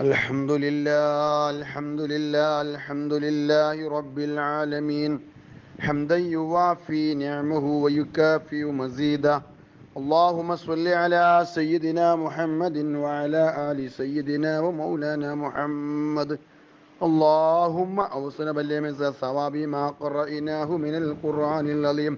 الحمد لله الحمد لله الحمد لله رب العالمين حمدا يوافي نعمه ويكافئ مزيدا اللهم صل على سيدنا محمد وعلى آل سيدنا ومولانا محمد اللهم أوصنا باليمن ثواب ما قرأناه من القرآن العظيم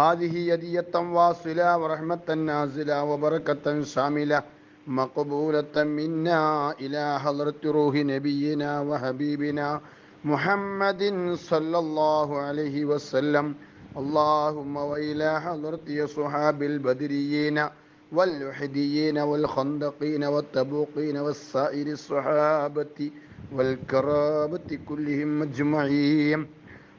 هذه يدية واصلة ورحمة نازلة وبركة شاملة مقبولة منا إلى حضرة روح نبينا وحبيبنا محمد صلى الله عليه وسلم اللهم وإلى حضرة صحاب البدريين والوحديين والخندقين والتبوقين والسائر الصحابة والكرامة كلهم أجمعين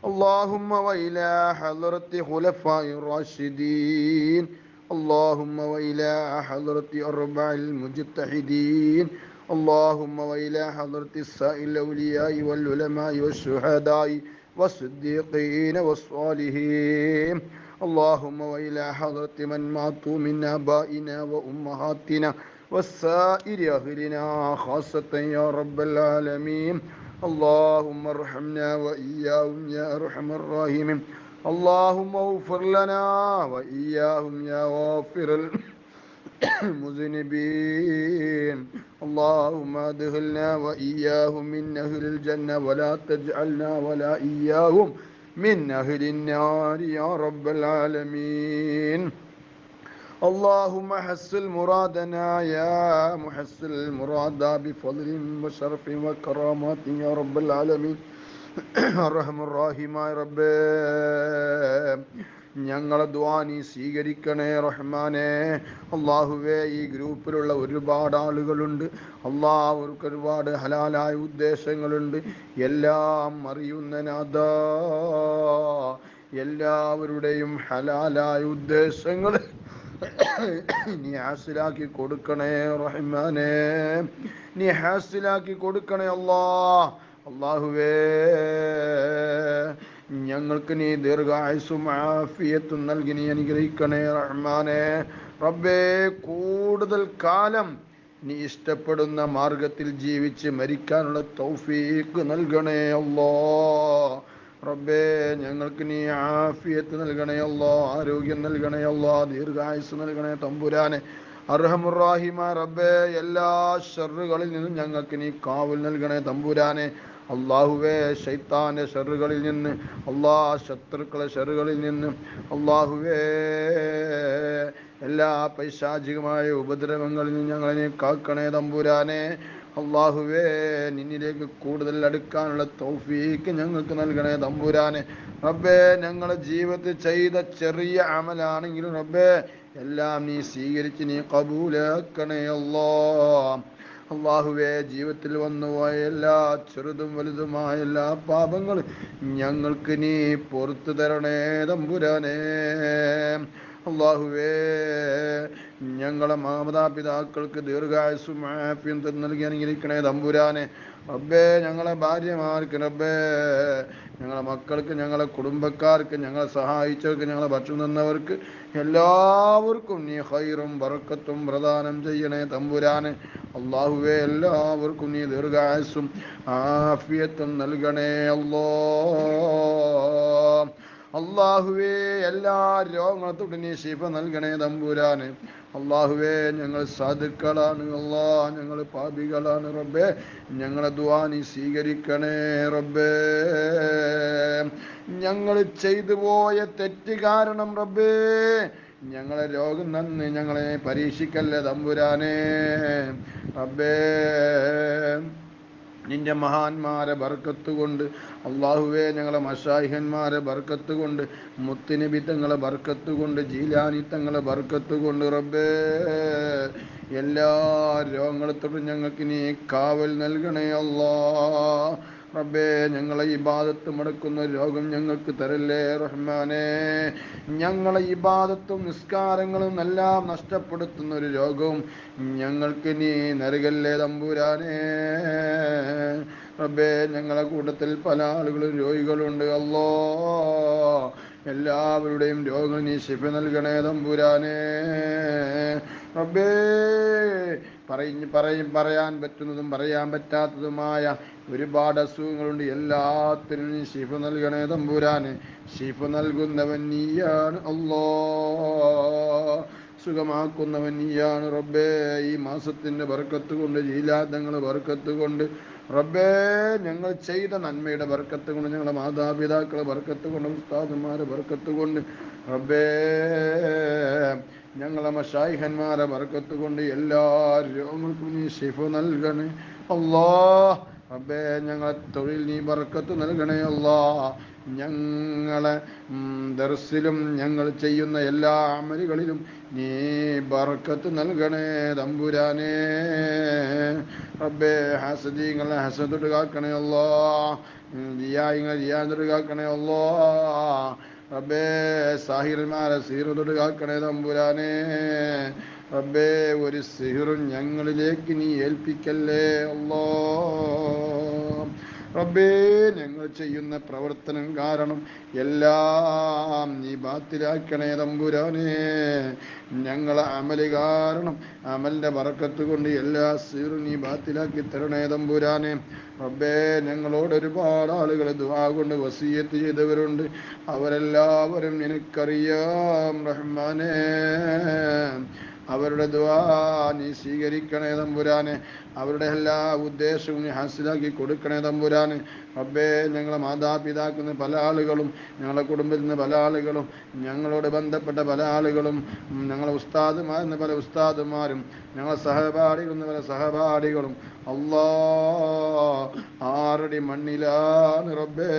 اللهم وإلى حضرة خلفاء الراشدين اللهم وإلى حضرة أربع المجتهدين اللهم وإلى حضرة السائل الأولياء والعلماء والشهداء والصديقين والصالحين اللهم وإلى حضرة من ماتوا من آبائنا وأمهاتنا والسائر أهلنا خاصة يا رب العالمين اللهم ارحمنا وإياهم يا أرحم الراحمين اللهم اغفر لنا وإياهم يا غافر المذنبين. اللهم ادخلنا وإياهم من أهل الجنة ولا تجعلنا ولا إياهم من أهل النار يا رب العالمين. اللهم حسن مرادنا يا محسن المراد بفضل وشرف وكرامات يا رب العالمين. റബ്ബേ. ഞങ്ങളെ ദ്വാനി സ്വീകരിക്കണേ റഹ്മാനെ. അള്ളാഹുവേ ഈ ഗ്രൂപ്പിലുള്ള ഒരുപാട് ആളുകളുണ്ട്. അള്ളാഹുക്ക് ഒരുപാട് ഹലാലായ ഉദ്ദേശങ്ങളുണ്ട്. എല്ലാം അറിയുന്ന നാദാ എല്ലാവരുടെയും ഹലാലായ ഉദ്ദേശങ്ങൾ നീ ഹാസിലാക്കി കൊടുക്കണേ റഹ്മാനെ. നീ ഹാസിലാക്കി കൊടുക്കണേ അല്ലാ അള്ളാഹുവേ ഞങ്ങൾക്ക് നീ ദീർഘായുസും ആഫിയത്തും നൽകി നീ അനുഗ്രഹിക്കണേ റഹ്മാനെ. റബ്ബേ കൂടുതൽ കാലം നീ ഇഷ്ടപ്പെടുന്ന മാർഗത്തിൽ ജീവിച്ച് മരിക്കാനുള്ള തൗഫീക്ക് നൽകണേ അല്ലോ. റബ്ബേ ഞങ്ങൾക്ക് നീ ആഫിയത്ത് നൽകണേ അല്ലോ ആരോഗ്യം നൽകണേ അല്ലോ ദീർഘായുസ് നൽകണേ തമ്പുരാനെ. അർഹമുറാഹിമ റബ്ബേ എല്ലാ ഷെറുകളിൽ നിന്നും ഞങ്ങൾക്ക് നീ കാവൽ നൽകണേ തമ്പുരാനെ. അള്ളാഹുവേ ശൈത്താന്റെ ഷെറുകളിൽ നിന്ന് അള്ളാ ശത്രുക്കളെ ഷെറുകളിൽ നിന്ന് അള്ളാഹുവേ എല്ലാ പൈശാചികമായ ഉപദ്രവങ്ങളിൽ നിന്ന് ഞങ്ങളെ കാക്കണേ തമ്പുരാനെ. അള്ളാഹുവേ നിന്നിലേക്ക് കൂടുതൽ അടുക്കാനുള്ള തൗഫീക്ക് ഞങ്ങൾക്ക് നൽകണേ തമ്പുരാനെ. റബ്ബേ ഞങ്ങളെ ജീവിതത്തിൽ ചെയ്ത ചെറിയ അമലാണെങ്കിലും റബ്ബേ എല്ലാം നീ സ്വീകരിച്ച് നീ കബൂലാക്കണേ അല്ലോ അള്ളാഹുവേ ജീവിതത്തിൽ വന്നുപോയ എല്ലാ ചെറുതും വലുതുമായ എല്ലാ പാപങ്ങളും ഞങ്ങൾക്ക് നീ പുറത്തു തരണേ തമ്പുരാനേ. അള്ളാഹുവേ ഞങ്ങളെ മാതാപിതാക്കൾക്ക് ദീർഘായുസും ആഫ്യം നൽകി അനുഗ്രഹിക്കണേ തമ്പുരാനെ. റബ്ബേ ഞങ്ങളെ ഭാര്യമാർക്ക് റബ്ബേ ഞങ്ങളെ മക്കൾക്ക് ഞങ്ങളെ കുടുംബക്കാർക്ക് ഞങ്ങളെ സഹായിച്ചവർക്ക് ഞങ്ങളെ ഭക്ഷണം തന്നവർക്ക് എല്ലാവർക്കും നീ ഹൈറും വറക്കത്തും പ്രദാനം ചെയ്യണേ തമ്പുരാനെ. അള്ളാഹുവേ എല്ലാവർക്കും നീ ദീർഘായുസും ആഫിയത്തും നൽകണേ അല്ലോ. അള്ളാഹുവേ എല്ലാ രോഗങ്ങളും നീ ശിഫ നൽകണേ തമ്പുരാന്. അള്ളാഹുവേ ഞങ്ങൾ സാധുക്കളാണ്. അള്ളാ ഞങ്ങൾ പാപികളാണ് റബ്ബേ. ഞങ്ങളെ ദ്വാ സ്വീകരിക്കണേ റബ്ബേ. ഞങ്ങൾ ചെയ്തു പോയ തെറ്റ് കാരണം റബ്ബേ ഞങ്ങളെ രോഗം നന്ന് ഞങ്ങളെ പരീക്ഷിക്കല്ലേ തമ്പുരാനേ. റബ്ബേ നിന്റെ മഹാന്മാരെ ബർക്കത്ത് കൊണ്ട് അള്ളാഹുവേ ഞങ്ങളെ മഷാഹിഹന്മാരെ ബർക്കത്ത് കൊണ്ട് മുത്തുനബി തങ്ങളെ ബർക്കത്ത് കൊണ്ട് ജീലാനി തങ്ങളെ ബർക്കത്ത് കൊണ്ട് റബ്ബേ എല്ലാ രോഗങ്ങളത്തോടും ഞങ്ങൾക്ക് നീ കാവൽ നൽകണേ അല്ലാ റബ്ബേ ഞങ്ങളെ ഇബാദത്ത് മടക്കുന്ന രോഗം ഞങ്ങൾക്ക് തരല്ലേ റഹ്മാനെ. ഞങ്ങളെ ഇബാദത്തും നിസ്കാരങ്ങളും എല്ലാം നഷ്ടപ്പെടുത്തുന്ന ഒരു രോഗവും ഞങ്ങൾക്ക് നീ നൽകല്ലേ തമ്പുരാനേ. റബ്ബേ ഞങ്ങളെ കൂട്ടത്തിൽ പല ആളുകളും രോഗികളുണ്ട്. അല്ലോ എല്ലാവരുടെയും രോഗം നീ ശിഫ നൽകണേ തമ്പുരാനേ. റബ്ബേ പറയും പറയും പറയാൻ പറ്റുന്നതും പറയാൻ പറ്റാത്തതുമായ ഒരുപാട് അസുഖങ്ങളുണ്ട്. എല്ലാത്തിനും ശിഫ നൽകണേ തമ്പുരാന്. ശിഫ നൽകുന്നവൻ നീയാണ് അല്ലോ സുഖമാക്കുന്നവൻ നീയാണ് റബ്ബേ. ഈ മാസത്തിന്റെ ബർക്കത്ത് കൊണ്ട് ജീലാതങ്ങൾ ബർക്കത്ത് കൊണ്ട് റബ്ബേ ഞങ്ങൾ ചെയ്ത നന്മയുടെ ബർക്കത്ത് കൊണ്ട് ഞങ്ങളുടെ മാതാപിതാക്കളെ ബർക്കത്ത് കൊണ്ട് ഉസ്താദന്മാരെ ബർക്കത്ത് കൊണ്ട് റബ്ബേ ഞങ്ങളെ മഷായിഹന്മാരെ വറക്കത്ത് കൊണ്ട് എല്ലാ രോഗങ്ങൾക്കും നീ ശിഫ നൽകണേ. അല്ലാ റബ്ബേ ഞങ്ങളെ തൊഴിൽ നീ ബർക്കത്ത് നൽകണേ. അല്ലാ ഞങ്ങളെ ദർസിലും ഞങ്ങൾ ചെയ്യുന്ന എല്ലാ അമലുകളിലും നീ ബർക്കത്ത് നൽകണേ തമ്പുരാനേ. റബ്ബേ ഹസദീങ്ങളെ ഹസദോട്ട് കാക്കണേ. അല്ലാ ജിയായിങ്ങളെ ജിയാന്തോട്ട് കാക്കണേ. അല്ലാ റബ്ബേ സാഹിർമാരെ സീറു തൊടുകാക്കണേ തമ്പുരാനേ. റബ്ബേ ഒരു സിഹിറും ഞങ്ങളിലേക്ക് നീ ഏൽപ്പിക്കല്ലേ അല്ലോ റബ്ബേ ഞങ്ങൾ ചെയ്യുന്ന പ്രവർത്തനം കാരണം എല്ലാം നീ ബാത്തിലാക്കണേ തമ്പുരാനേ. ഞങ്ങളെ അമൽ കാരണം അമലിന്റെ വറക്കത്ത് കൊണ്ട് എല്ലാ സീറും നീ ബാത്തിലാക്കി തരണേ തമ്പുരാനെ. റബ്ബേ ഞങ്ങളോട് ഒരുപാട് ആളുകൾ ദുആ കൊണ്ട് വസീയത്ത് ചെയ്തവരുണ്ട്. അവരെല്ലാവരും എനിക്കറിയാം റഹ്മാനേ. അവരുടെ ദുആ നീ സ്വീകരിക്കണേ തമ്പുരാനെ. അവരുടെ എല്ലാ ഉദ്ദേശവും നീ ഹാസിലാക്കി കൊടുക്കണേ തമ്പുരാന്. റബ്ബേ ഞങ്ങളെ മാതാപിതാക്കുന്ന പല ആളുകളും ഞങ്ങളുടെ കുടുംബത്തിൽ നിന്ന് പല ആളുകളും ഞങ്ങളോട് ബന്ധപ്പെട്ട പല ആളുകളും ഞങ്ങളെ ഉസ്താദുമാരുന്ന പല ഉസ്താദുമാരും ഞങ്ങളെ സഹപാഠികൾ പല സഹപാഠികളും. അല്ലാ ആറടി മണ്ണിലാണ് റബ്ബേ.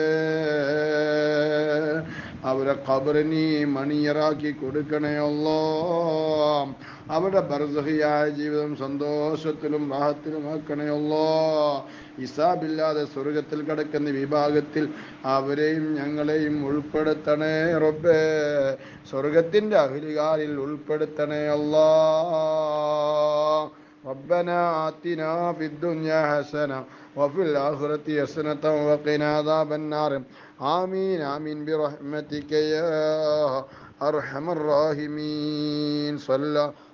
അവരെ ഖബറിനി മണിയറാക്കി കൊടുക്കണേ അല്ലോ. അവരുടെ ബർസഹിയായ ജീവിതം സന്തോഷത്തിലും റാഹത്തിലും ആക്കണേ അല്ലോ. ഇസാബില്ലാതെ സ്വർഗത്തിൽ കിടക്കുന്ന വിഭാഗത്തിൽ അവരെയും ഞങ്ങളെയും ഉൾപ്പെടുത്തണേ റബ്ബേ. സ്വർഗത്തിന്റെ അഹിലുകാരിൽ ഉൾപ്പെടുത്തണേ അല്ലാ. ربنا آتنا في الدنيا حسنة وفي الآخرة حسنة وقنا عذاب النار. آمين آمين برحمتك يا أرحم الراحمين. صلى